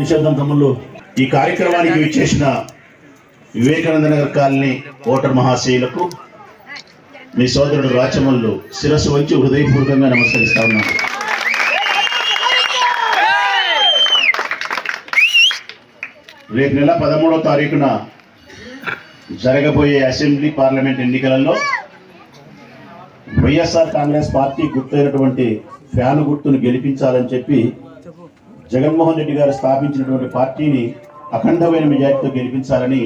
నిశ్శబ్దం తమ్ముళ్ళు ఈ కార్యక్రమానికి విచ్చేసిన వివేకానంద నగర్ కాలనీ ఓటర్ మహాశయులకు మీ సోదరుడు రాచమల్లు శిరస్సు వంచి హృదయపూర్వకంగా నమస్కరిస్తా ఉన్నాను. రేపు నెల పదమూడో తారీఖున జరగబోయే అసెంబ్లీ పార్లమెంట్ ఎన్నికలలో వైఎస్ఆర్ కాంగ్రెస్ పార్టీ గుర్తైనటువంటి ఫ్యాన్ గుర్తును గెలిపించాలని చెప్పి జగన్మోహన్ రెడ్డి గారు స్థాపించినటువంటి పార్టీని అఖండమైన మెజార్టీతో గెలిపించాలని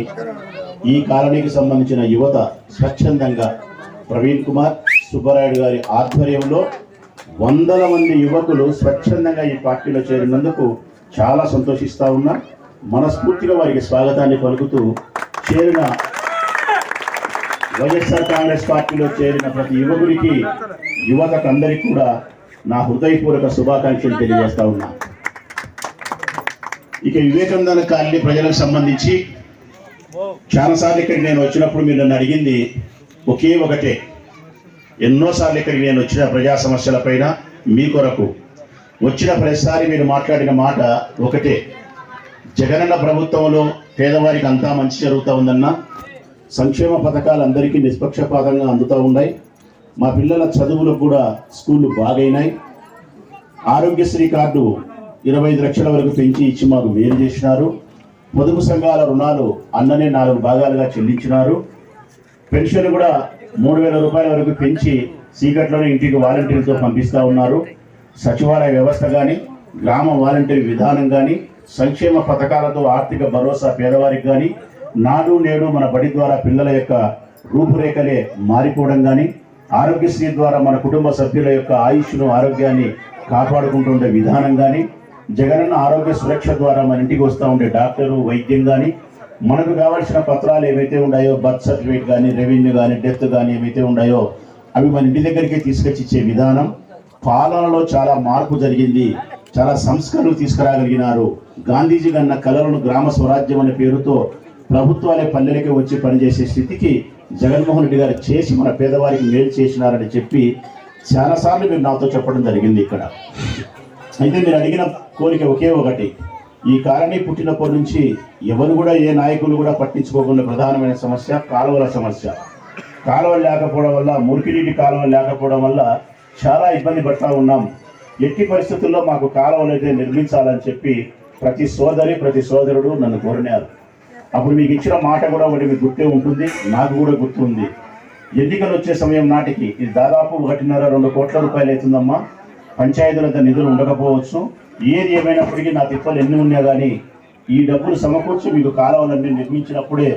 ఈ కాలనీకి సంబంధించిన యువత స్వచ్ఛందంగా ప్రవీణ్ కుమార్ సుబ్బరాయుడు గారి ఆధ్వర్యంలో వందల మంది యువకులు స్వచ్ఛందంగా ఈ పార్టీలో చేరినందుకు చాలా సంతోషిస్తూ ఉన్నా. మనస్ఫూర్తిగా వారికి స్వాగతాన్ని పలుకుతూ చేరిన వైఎస్ఆర్ కాంగ్రెస్ పార్టీలో చేరిన ప్రతి యువకుడికి యువతకు అందరికీ కూడా నా హృదయపూర్వక శుభాకాంక్షలు తెలియజేస్తా ఉన్నా. ఇక వివేకానంద కాలనీ ప్రజలకు సంబంధించి చాలాసార్లు ఇక్కడ నేను వచ్చినప్పుడు మీరు నన్ను అడిగింది ఒకే ఒకటే. ఎన్నోసార్లు ఇక్కడికి నేను వచ్చిన ప్రజా సమస్యలపైన మీ కొరకు. వచ్చిన ప్రతిసారి మీరు మాట్లాడిన మాట ఒకటే. జగనన్న ప్రభుత్వంలో పేదవారికి అంతా మంచి జరుగుతూ ఉందన్న సంక్షేమ పథకాలు అందరికీ నిష్పక్షపాతంగా అందుతూ ఉన్నాయి. మా పిల్లల చదువులకు కూడా స్కూళ్ళు బాగైనాయి. ఆరోగ్యశ్రీ కార్డు ఇరవై ఐదు లక్షల వరకు పెంచి ఇచ్చి మాకు వేలు చేసినారు. పొదుపు సంఘాల రుణాలు అన్ననే నాలుగు భాగాలుగా చెల్లించినారు. పెన్షన్ కూడా మూడు వేల రూపాయల వరకు పెంచి సీకట్లోనే ఇంటికి వాలంటీర్లతో పంపిస్తా ఉన్నారు. సచివాలయ వ్యవస్థ కానీ గ్రామ వాలంటీర్ విధానం కానీ సంక్షేమ పథకాలతో ఆర్థిక భరోసా పేదవారికి కానీ నాడు నేడు మన బడి ద్వారా పిల్లల యొక్క రూపురేఖలే మారిపోవడం కానీ ఆరోగ్యశ్రీ ద్వారా మన కుటుంబ సభ్యుల యొక్క ఆయుష్ను ఆరోగ్యాన్ని కాపాడుకుంటుండే విధానం కానీ జగనన్న ఆరోగ్య సురక్ష ద్వారా మన ఇంటికి వస్తూ ఉండే డాక్టరు వైద్యం కానీ మనకు కావాల్సిన పత్రాలు ఏవైతే ఉన్నాయో బర్త్ సర్టిఫికేట్ కానీ రెవెన్యూ కానీ డెత్ కానీ ఏవైతే ఉన్నాయో అవి మన ఇంటి దగ్గరికి తీసుకొచ్చి ఇచ్చే విధానం పాలనలో చాలా మార్పు జరిగింది. చాలా సంస్కరణలు తీసుకురాగలిగినారు. గాంధీజీ కన్న కళలను గ్రామ స్వరాజ్యం అనే పేరుతో ప్రభుత్వాలే పల్లెలకి వచ్చి పనిచేసే స్థితికి జగన్మోహన్ రెడ్డి గారు చేసి మన పేదవారికి మేలు చేసినారని చెప్పి చాలాసార్లు మీరు నాతో చెప్పడం జరిగింది ఇక్కడ. అయితే మీరు అడిగిన కోరిక ఒకే ఒకటి. ఈ కాలనీ పుట్టినప్పటి నుంచి ఎవరు కూడా ఏ నాయకులు కూడా పట్టించుకోకుండా ప్రధానమైన సమస్య కాలువల సమస్య. కాలువలు లేకపోవడం వల్ల మురికినీటి కాలువలు లేకపోవడం వల్ల చాలా ఇబ్బంది పడతా ఉన్నాం. ఎట్టి పరిస్థితుల్లో మాకు కాలువలు అయితే నిర్మించాలని చెప్పి ప్రతి సోదరి ప్రతి సోదరుడు నన్ను కోరినారు. అప్పుడు మీకు ఇచ్చిన మాట కూడా ఒకటి మీకు గుర్తే ఉంటుంది నాకు కూడా గుర్తుంది. ఎన్నికలు వచ్చే సమయం నాటికి ఇది దాదాపు ఒకటిన్నర రెండు కోట్ల రూపాయలు అవుతుందమ్మా. పంచాయతీలంత నిధులు ఉండకపోవచ్చు. ఏది ఏమైనప్పటికీ నా తిప్పలు ఎన్ని ఉన్నా కానీ ఈ డబ్బులు సమకూర్చి మీకు కాలువలన్నీ నిర్మించినప్పుడే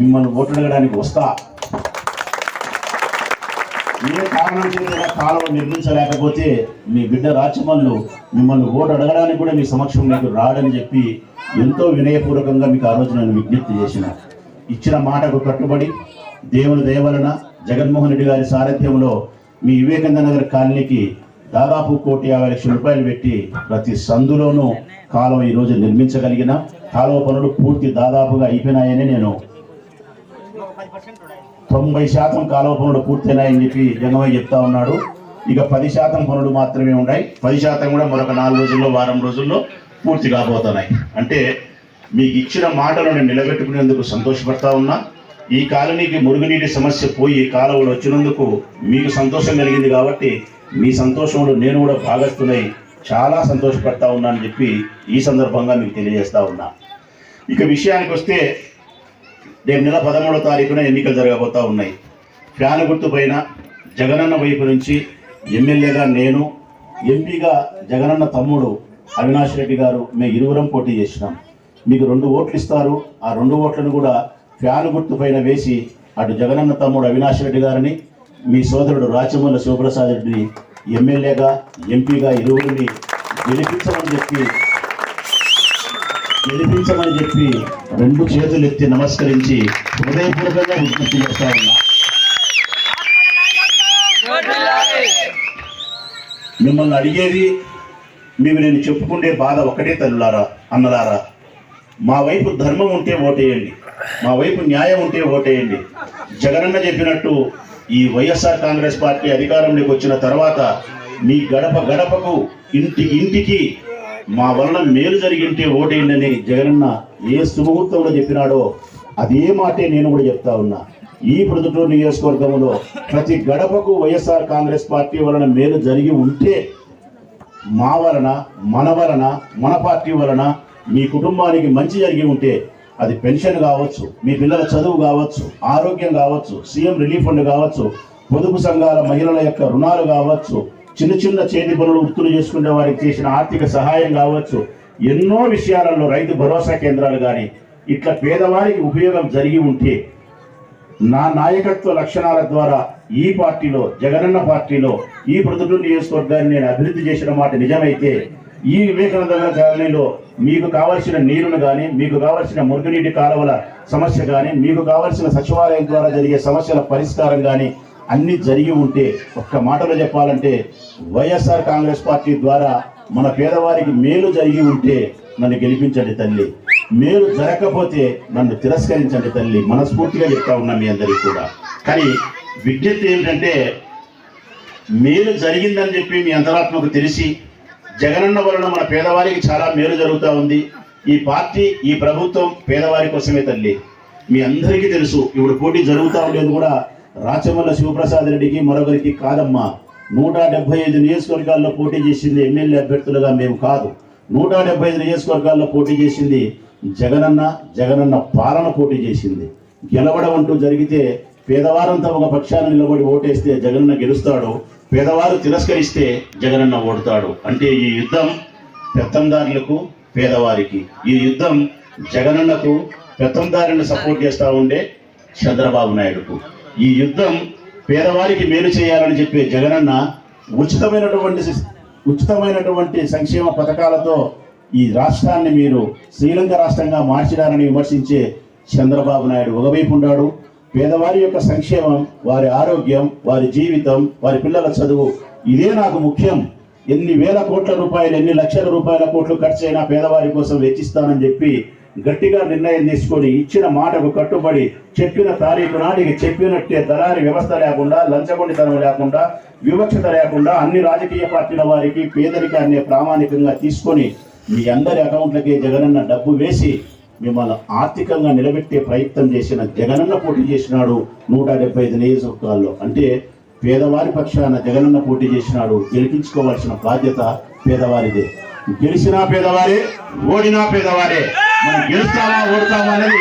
మిమ్మల్ని ఓటడగడానికి వస్తా. ఏ కారణం చేత కాలువ నిర్మించలేకపోతే మీ బిడ్డ రాచమల్లు మిమ్మల్ని ఓటు అడగడానికి కూడా మీ సమక్షం మీకు రాడని చెప్పి ఎంతో వినయపూర్వకంగా మీకు ఆ రోజు నేను విజ్ఞప్తి చేసిన. ఇచ్చిన మాటకు కట్టుబడి దేవుని దయవలన జగన్మోహన్ రెడ్డి గారి సారథ్యంలో మీ వివేకానంద నగర్ కాలనీకి దాదాపు కోటి యాభై లక్షల రూపాయలు పెట్టి ప్రతి సందులోనూ కాలువ ఈరోజు నిర్మించగలిగిన. కాలువ పనులు పూర్తి దాదాపుగా అయిపోయినాయని నేను తొంభై శాతం కాలువ పనులు పూర్తయినాయని చెప్పి జగమయ్య చెప్తా ఉన్నాడు. ఇక పది శాతం పనులు మాత్రమే ఉన్నాయి. పది శాతం కూడా మరొక నాలుగు రోజుల్లో వారం రోజుల్లో పూర్తి కాబోతున్నాయి. అంటే మీకు ఇచ్చిన మాటలను నిలబెట్టుకునేందుకు సంతోషపడతా ఉన్నా. ఈ కాలనీకి మురుగునీటి సమస్య పోయి కాలువలు వచ్చినందుకు మీకు సంతోషం కలిగింది కాబట్టి మీ సంతోషంలో నేను కూడా భాగస్తున్నాయి చాలా సంతోషపడతా ఉన్నానని చెప్పి ఈ సందర్భంగా మీకు తెలియజేస్తా ఉన్నా. ఇక విషయానికి వస్తే రేపు నెల పదమూడో తారీఖున ఎన్నికలు జరగబోతా ఉన్నాయి. ఫ్యాన్ గుర్తు పైన జగనన్న వైపు నుంచి ఎమ్మెల్యేగా నేను ఎంపీగా జగనన్న తమ్ముడు అవినాష్ రెడ్డి గారు మేము ఇరువురం పోటీ చేసినాం. మీకు రెండు ఓట్లు ఇస్తారు. ఆ రెండు ఓట్లను కూడా ఫ్యాన్ గుర్తు పైన వేసి అటు జగనన్న తమ్ముడు అవినాష్ రెడ్డి గారిని మీ సోదరుడు రాచమూల శివప్రసాద్ రెడ్డిని ఎమ్మెల్యేగా ఎంపీగా ఇరువురిని గెలిపించమని చెప్పి గెలిపించమని చెప్పి రెండు చేతులు ఎత్తి నమస్కరించి హృదయపూర్వకంగా విజ్ఞప్తి చేస్తా ఉన్నా. మిమ్మల్ని అడిగేది మేము నేను చెప్పుకుంటే బాధ ఒకటే తల్లులారా అన్నలారా. మా వైపు ధర్మం ఉంటే ఓటేయండి. మా వైపు న్యాయం ఉంటే ఓటేయండి. జగనన్న చెప్పినట్టు ఈ వైఎస్ఆర్ కాంగ్రెస్ పార్టీ అధికారంలోకి వచ్చిన తర్వాత మీ గడప గడపకు ఇంటి ఇంటికి మా వలన మేలు జరిగింటే ఓటేయండి జగనన్న ఏ సుముహూర్తంలో చెప్పినాడో అదే మాటే నేను కూడా చెప్తా ఉన్నా. ఈ ప్రొద్దుటూరు నియోజకవర్గంలో ప్రతి గడపకు వైఎస్ఆర్ కాంగ్రెస్ పార్టీ వలన మేలు జరిగి ఉంటే మా వలన మన వలన మన పార్టీ వలన మీ కుటుంబానికి మంచి జరిగి ఉంటే అది పెన్షన్ కావచ్చు మీ పిల్లల చదువు కావచ్చు ఆరోగ్యం కావచ్చు సీఎం రిలీఫ్ ఫండ్ కావచ్చు పొదుపు సంఘాల మహిళల యొక్క రుణాలు కావచ్చు చిన్న చిన్న చేతి పనులు వృత్తులు చేసుకునే వారికి చేసిన ఆర్థిక సహాయం కావచ్చు ఎన్నో విషయాలలో రైతు భరోసా కేంద్రాలు కానీ ఇట్లా పేదవారికి ఉపయోగం జరిగి ఉంటే నా నాయకత్వ లక్షణాల ద్వారా ఈ పార్టీలో జగనన్న పార్టీలో ఈ ప్రతిపక్ష నియోజకవర్గాన్ని నేను అభివృద్ధి చేసిన మాట నిజమైతే ఈ వివేకానంద కాలనీలో మీకు కావలసిన నీరును కానీ మీకు కావలసిన మురుగునీటి కాలువల సమస్య కానీ మీకు కావలసిన సచివాలయం ద్వారా జరిగే సమస్యల పరిష్కారం కానీ అన్ని జరిగి ఉంటే ఒక్క మాటలో చెప్పాలంటే వైఎస్ఆర్ కాంగ్రెస్ పార్టీ ద్వారా మన పేదవారికి మేలు జరిగి ఉంటే నన్ను గెలిపించండి తల్లి. మేలు జరగకపోతే నన్ను తిరస్కరించండి తల్లి. మనస్ఫూర్తిగా చెప్తా ఉన్నా మీ అందరికీ కూడా. కానీ విజ్ఞప్తి ఏంటంటే మేలు జరిగిందని చెప్పి మీ అంతరాత్మకు తెలిసి జగనన్న వలన మన పేదవారికి చాలా మేలు జరుగుతూ ఉంది. ఈ పార్టీ ఈ ప్రభుత్వం పేదవారి కోసమే తల్లి. మీ అందరికీ తెలుసు ఇప్పుడు పోటీ జరుగుతూ ఉండేది కూడా రాచమల్ల శివప్రసాద్ రెడ్డికి మరొకరికి కాదమ్మా. నూట డెబ్బై ఐదు నియోజకవర్గాల్లో పోటీ చేసింది ఎమ్మెల్యే అభ్యర్థులుగా మేము కాదు. నూట డెబ్బై ఐదు నియోజకవర్గాల్లో పోటీ చేసింది జగనన్న జగనన్న పాలన పోటీ చేసింది. గెలవడం అంటూ జరిగితే పేదవారంతా ఒక పక్షాన్ని నిలబడి ఓటేస్తే జగనన్న గెలుస్తాడు. పేదవారు తిరస్కరిస్తే జగనన్న ఓడతాడు. అంటే ఈ యుద్ధం పెత్తందారులకు పేదవారికి. ఈ యుద్ధం జగనన్నకు పెత్తందారులను సపోర్ట్ చేస్తూ ఉండే చంద్రబాబు నాయుడుకు. ఈ యుద్ధం పేదవారికి మేలు చేయాలని చెప్పే జగనన్న ఉచితమైనటువంటి ఉచితమైనటువంటి సంక్షేమ పథకాలతో ఈ రాష్ట్రాన్ని మీరు శ్రీలంక రాష్ట్రంగా మార్చినారని విమర్శించే చంద్రబాబు నాయుడు ఒకవైపు ఉన్నాడు పేదవారి యొక్క సంక్షేమం వారి ఆరోగ్యం వారి జీవితం వారి పిల్లల చదువు ఇదే నాకు ముఖ్యం. ఎన్ని వేల కోట్ల రూపాయలు ఎన్ని లక్షల రూపాయల కోట్లు ఖర్చు అయినా పేదవారి కోసం వెచ్చిస్తానని చెప్పి గట్టిగా నిర్ణయం తీసుకొని ఇచ్చిన మాటకు కట్టుబడి చెప్పిన తారీఖు నాటికి చెప్పినట్టే దళారి వ్యవస్థ లేకుండా లంచగొండితనం లేకుండా వివక్షత లేకుండా అన్ని రాజకీయ పార్టీల వారికి పేదరికాన్ని ప్రామాణికంగా తీసుకొని మీ అందరి అకౌంట్లకే జగనన్న డబ్బు వేసి మిమ్మల్ని ఆర్థికంగా నిలబెట్టే ప్రయత్నం చేసిన జగనన్న పోటీ చేసినాడు నూట డెబ్బై ఐదు నియోజకవర్గాల్లో. అంటే పేదవారి పక్షాన జగనన్న పోటీ చేసినాడు గెలిపించుకోవాల్సిన బాధ్యత పేదవారిదే. గెలిచినా పేదవారే ఓడినా పేదవారే. మనం గెలుస్తామా ఓడతామా అనేది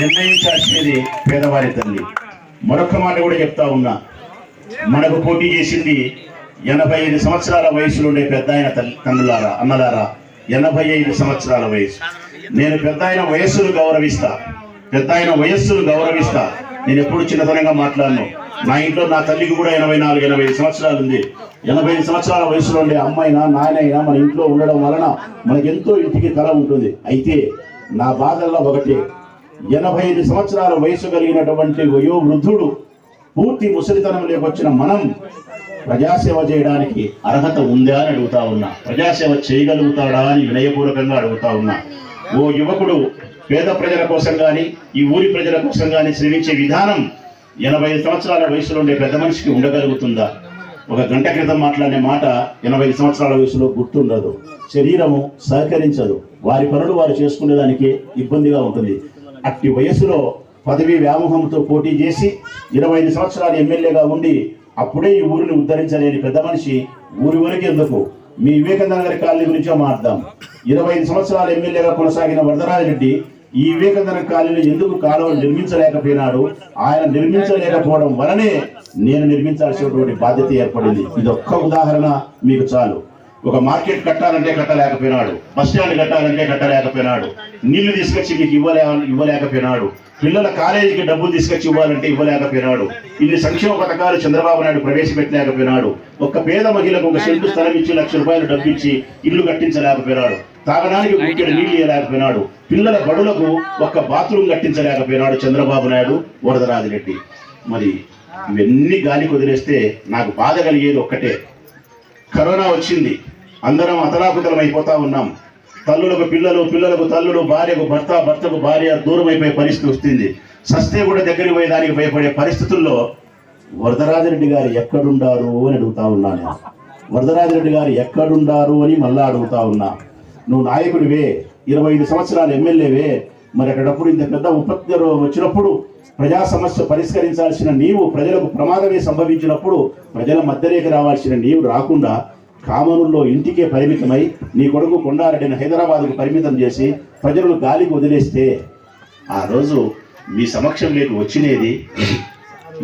నిర్ణయించాల్సినది పేదవారి తల్లి. మరొక మాట కూడా చెప్తా ఉన్నా. మనకు పోటీ చేసింది ఎనభై ఐదు సంవత్సరాల వయసులో ఉండే పెద్ద ఆయన తల్లి తండ్రులారా అన్నలారా. ఎనభై ఐదు సంవత్సరాల వయసు. నేను పెద్ద ఆయన వయస్సును గౌరవిస్తా. పెద్ద ఆయన వయస్సును గౌరవిస్తా. నేను ఎప్పుడు చిన్నతనంగా మాట్లాడను. నా ఇంట్లో నా తల్లికి కూడా ఎనభై నాలుగు ఎనభై ఐదు సంవత్సరాలు ఉంది. ఎనభై ఐదు సంవత్సరాల వయసులో ఉండే అమ్మాయినా నాయనైనా మన ఇంట్లో ఉండడం వలన మనకెంతో ఇంటికి కళ ఉంటుంది. అయితే నా బాధల్లో ఒకటి. ఎనభై ఐదు సంవత్సరాల వయసు కలిగినటువంటి వయో వృద్ధుడు పూర్తి ముసలితనం వచ్చిన మనం ప్రజాసేవ చేయడానికి అర్హత ఉందా అని అడుగుతా ఉన్నా. ప్రజాసేవ చేయగలుగుతాడా అని వినయపూర్వకంగా అడుగుతా ఉన్నా. ఓ యువకుడు పేద ప్రజల కోసం కానీ ఈ ఊరి ప్రజల కోసం కానీ శ్రమించే విధానం ఎనభై సంవత్సరాల వయసులో ఉండే పెద్ద మనిషికి ఉండగలుగుతుందా? ఒక గంట క్రితం మాట్లాడే మాట ఎనభై సంవత్సరాల వయసులో గుర్తుండదు. శరీరము సహకరించదు. వారి పనులు వారు చేసుకునేదానికి ఇబ్బందిగా ఉంటుంది. అట్టి వయసులో పదవి వ్యామోహంతో పోటీ చేసి ఇరవై ఐదు సంవత్సరాలు ఎమ్మెల్యేగా ఉండి అప్పుడే ఈ ఊరిని ఉద్ధరించలేని పెద్ద మనిషి ఊరి వరకు ఎందుకు? మీ వివేకానంద గారి కాలనీ గురించో మాట్లాడదాం. ఇరవై ఐదు సంవత్సరాలు ఎమ్మెల్యేగా కొనసాగిన వరదరాజరెడ్డి ఈ వివేకానంద కాలనీని ఎందుకు కాలువలు నిర్మించలేకపోయినాడు? ఆయన నిర్మించలేకపోవడం వలనే నేను నిర్మించాల్సినటువంటి బాధ్యత ఏర్పడింది. ఇది ఒక్క ఉదాహరణ మీకు చాలు. ఒక మార్కెట్ కట్టాలంటే కట్టలేకపోయినాడు. బస్ స్టాండ్ కట్టాలంటే కట్టలేకపోయినాడు. నీళ్ళు తీసుకొచ్చి మీకు ఇవ్వలే ఇవ్వలేకపోయినాడు. పిల్లల కాలేజీకి డబ్బులు తీసుకొచ్చి ఇవ్వాలంటే ఇవ్వలేకపోయినాడు. ఇన్ని సంక్షేమ పథకాలు చంద్రబాబు నాయుడు ప్రవేశపెట్టలేకపోయినాడు. ఒక పేద మహిళకు ఒక సెంటు స్థలం ఇచ్చి లక్ష రూపాయలు డబ్బు ఇచ్చి ఇల్లు కట్టించలేకపోయినాడు. తాగడానికి ముఖ్యుడు నీళ్ళు ఇవ్వలేకపోయినాడు పిల్లల బడులకు ఒక్క బాత్రూమ్ కట్టించలేకపోయినాడు చంద్రబాబు నాయుడు వరదరాజిరెడ్డి మరి ఇవన్నీ గాలికి వదిలేస్తే నాకు బాధ కలిగేది ఒక్కటే. కరోనా వచ్చింది. అందరం అతలాకుతలం అయిపోతా ఉన్నాం. తల్లులకు పిల్లలు పిల్లలకు తల్లులు భార్యకు భర్త భర్తకు భార్య దూరం అయిపోయే పరిస్థితి వస్తుంది. సస్తే కూడా దగ్గరికి పోయేదానికి భయపడే పరిస్థితుల్లో వరదరాజరెడ్డి గారు ఎక్కడుండారు అని అడుగుతా ఉన్నాను వరదరాజరెడ్డి గారు ఎక్కడుండారు అని మళ్ళా అడుగుతా ఉన్నా. నువ్వు నాయకుడివే ఇరవై ఐదు సంవత్సరాలు ఎమ్మెల్యేవే మరి అక్కడప్పుడు ఇంత పెద్ద ఉపద్రవం వచ్చినప్పుడు ప్రజా సమస్య పరిష్కరించాల్సిన నీవు ప్రజలకు ప్రమాదమే సంభవించినప్పుడు ప్రజల మధ్యలోకి రావాల్సిన నీవు రాకుండా కామనుల్లో ఇంటికే పరిమితమై నీ కొడుకు కొండారెడ్డిని హైదరాబాద్కు పరిమితం చేసి ప్రజలను గాలికి వదిలేస్తే ఆ రోజు మీ సమక్షం మీకు వచ్చినది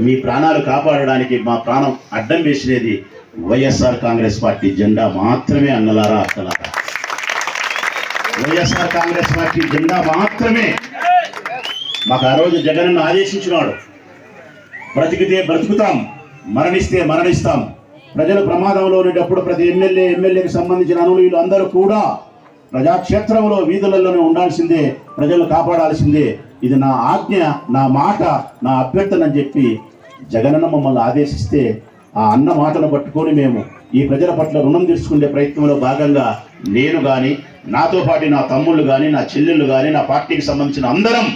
మీ ప్రాణాలు కాపాడడానికి మా ప్రాణం అడ్డం వేసినది వైఎస్ఆర్ కాంగ్రెస్ పార్టీ జెండా మాత్రమే అన్నలారా అక్కలారా. వైఎస్ఆర్ కాంగ్రెస్ పార్టీ జెండా మాత్రమే. మాకు ఆ రోజు జగన్ను ఆదేశించినాడు. బ్రతికితే బ్రతుకుతాం మరణిస్తే మరణిస్తాం. ప్రజలు ప్రమాదంలో ఉండేటప్పుడు ప్రతి ఎమ్మెల్యే ఎమ్మెల్యేకి సంబంధించిన అనులీలు అందరూ కూడా ప్రజాక్షేత్రంలో వీధులలోనే ఉండాల్సిందే ప్రజలు కాపాడాల్సిందే. ఇది నా ఆజ్ఞ నా మాట నా అభ్యర్థన అని చెప్పి జగనన్న మమ్మల్ని ఆదేశిస్తే ఆ అన్న మాటను పట్టుకొని మేము ఈ ప్రజల పట్ల రుణం తీసుకునే ప్రయత్నంలో భాగంగా నేను కానీ నాతో పాటు నా తమ్ముళ్ళు కానీ నా చెల్లెళ్ళు కానీ నా పార్టీకి సంబంధించిన అందరం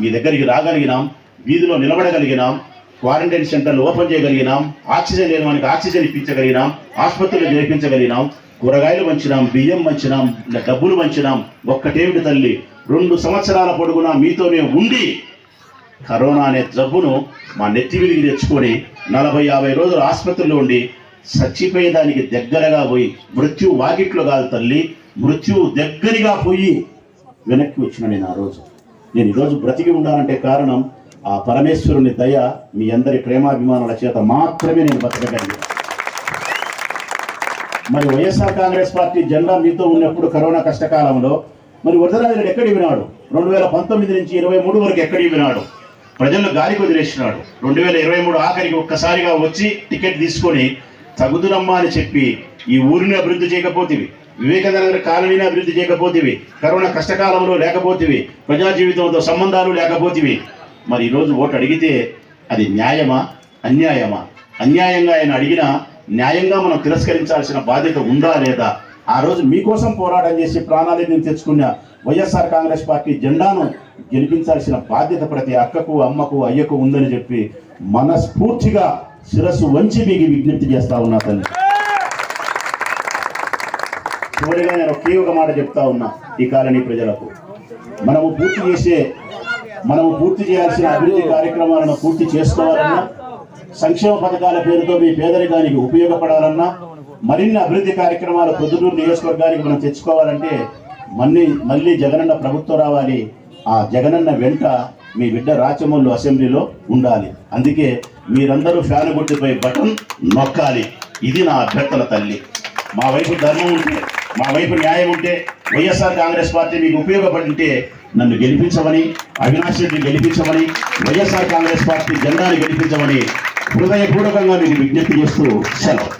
మీ దగ్గరికి రాగలిగినాం వీధిలో నిలబడగలిగినాం. క్వారంటైన్ సెంటర్లు ఓపెన్ చేయగలిగినాం ఆక్సిజన్ లేని వానికి ఆక్సిజన్ ఇప్పించగలిగినాం ఆసుపత్రులు చేర్పించగలిగినాం కూరగాయలు పంచినాం బియ్యం పంచినాం డబ్బులు పంచినాం. ఒక్కటేమిటి తల్లి? రెండు సంవత్సరాల పొడుగునా మీతోనే ఉండి కరోనా అనే జబ్బును మా నెత్తి విరిగి తెచ్చుకొని నలభై యాభై రోజులు ఆసుపత్రిలో ఉండి చచ్చిపోయే దానికి దగ్గరగా పోయి మృత్యు వాకిట్లో కాదు తల్లి మృత్యు దగ్గరగా పోయి వెనక్కి వచ్చిన నేను ఆ రోజు. నేను ఈరోజు బ్రతికి ఉండాలంటే కారణం ఆ పరమేశ్వరుని దయ మీ అందరి ప్రేమాభిమానుల చేత మాత్రమే నేను బతకగలిగాను మరి వైఎస్ఆర్ కాంగ్రెస్ పార్టీ జెండా మీతో ఉన్నప్పుడు కరోనా కష్టకాలంలో మరి వరదరాజుడు ఎక్కడి వినాడు రెండు వేల పంతొమ్మిది నుంచి ఇరవై మూడు వరకు ఎక్కడి వినాడు ప్రజలను గాలికి వదిలేసినాడు. రెండు వేల ఇరవై మూడు ఆఖరికి ఒక్కసారిగా వచ్చి టికెట్ తీసుకొని తగుదునమ్మా అని చెప్పి ఈ ఊరిని అభివృద్ధి చేయకపోతేవి వివేకానంద కాలనీని అభివృద్ధి చేయకపోతేవి కరోనా కష్టకాలంలో లేకపోతేవి ప్రజా జీవితంతో సంబంధాలు లేకపోతేవి మరి ఈరోజు ఓటు అడిగితే అది న్యాయమా? అన్యాయమా? అన్యాయంగా ఆయన అడిగినా న్యాయంగా మనం తిరస్కరించాల్సిన బాధ్యత ఉందా లేదా? ఆ రోజు మీకోసం పోరాటం చేసి ప్రాణాలను తెచ్చుకున్న వైఎస్ఆర్ కాంగ్రెస్ పార్టీ జెండాను గెలిపించాల్సిన బాధ్యత ప్రతి అక్కకు అమ్మకు అయ్యకు ఉందని చెప్పి మనస్ఫూర్తిగా శిరస్సు వంచి మీకు విజ్ఞప్తి చేస్తా ఉన్నా తల్లి. చివరిగా నేను ఒకే ఒక మాట చెప్తా ఉన్నా ఈ కాలనీ ప్రజలకు. మనము పూర్తి చేసే మనము పూర్తి చేయాల్సిన అభివృద్ధి కార్యక్రమాలను పూర్తి చేసుకోవాలన్నా సంక్షేమ పథకాల పేరుతో మీ పేదరికానికి ఉపయోగపడాలన్నా మరిన్ని అభివృద్ధి కార్యక్రమాలు పొద్దుటూరు నియోజకవర్గానికి మనం తెచ్చుకోవాలంటే మళ్ళీ మళ్ళీ జగనన్న ప్రభుత్వం రావాలి. ఆ జగనన్న వెంట మీ బిడ్డ రాచమల్లు అసెంబ్లీలో ఉండాలి. అందుకే మీరందరూ ఫ్యాన్ గుర్తుపై బటన్ నొక్కాలి. ఇది నా అభ్యర్థన తల్లి. మా వైపు ధర్మం ఉంటే మా వైపు న్యాయం ఉంటే వైఎస్ఆర్ కాంగ్రెస్ పార్టీ మీకు ఉపయోగపడి ఉంటే నన్ను గెలిపించమని అవినాష్ రెడ్డిని గెలిపించమని వైఎస్ఆర్ కాంగ్రెస్ పార్టీ జెండాను గెలిపించమని హృదయపూర్వకంగా మీకు విజ్ఞప్తి చేస్తూ సెలవు.